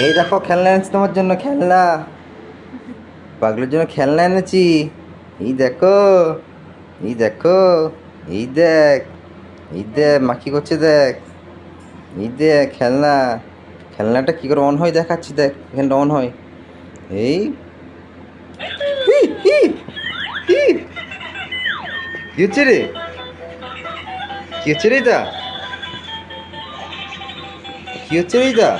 এই দেখো খেলনা এনেছি তোমার জন্য, খেলনা। পাগলের জন্য খেলনা এনেছি। এই দেখো এই দেখো, এই দেখ এই দেখ, মা কি করছে দেখ, এই দেখ, খেলনা। খেলনাটা কী করে অন হয় দেখাচ্ছি, দেখ, এখানটা অন হয়। এই। কি হচ্ছে রে? কি হচ্ছে রে এটা? কি হচ্ছে রে এটা?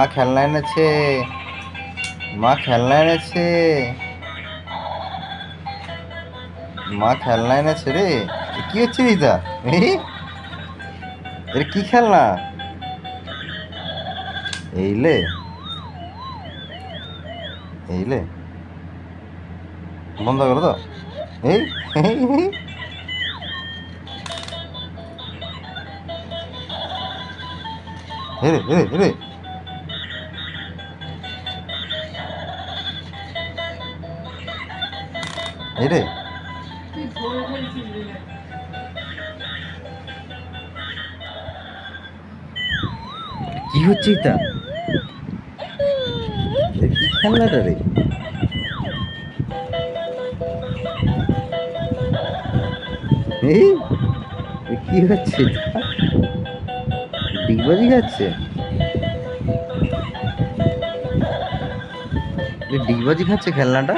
মা খেলনা এনেছে মা খেলনা এনেছে মা খেলনা এনেছে রে। কি হচ্ছে রে এটা এর কি খেলনা? এইলে এইলে বন্ধ করো তো। এই রে এই রে। এই রে। কি হচ্ছে এটা কি খেলনাটা রে এই কি হচ্ছে? ডিগবাজি খাচ্ছে ডিগবাজি খাচ্ছে খেলনাটা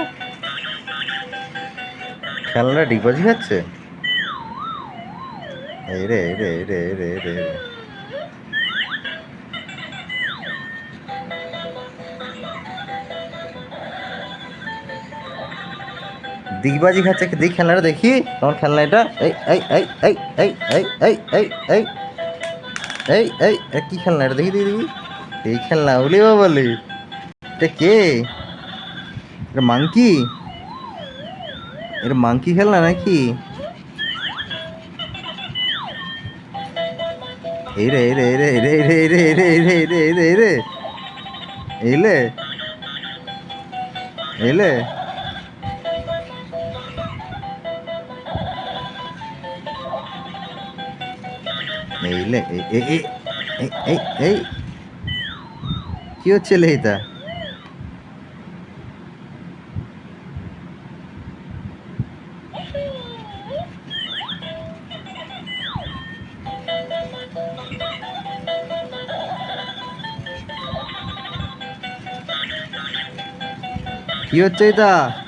খেলনাটা ডিগবাজি খাচ্ছে এই রে রে রে রে রে দিগবাজি খাচ্ছে দেখ খেলনাটা দেখি তোমার খেলনা এটা এই এই এই এই এই এই এই এই এই এই এই কি খেলনা এটা দেখি দেখি দেখি এই খেলনা বলি বা বলি এটা কে এটা মাংকি এটা মাংকি খেলনা নাকি এই রে রে রে রে রে রে রে রে রে রে রে এই রে এই লে এই এই এই এই কি হচ্ছে লে 有真的。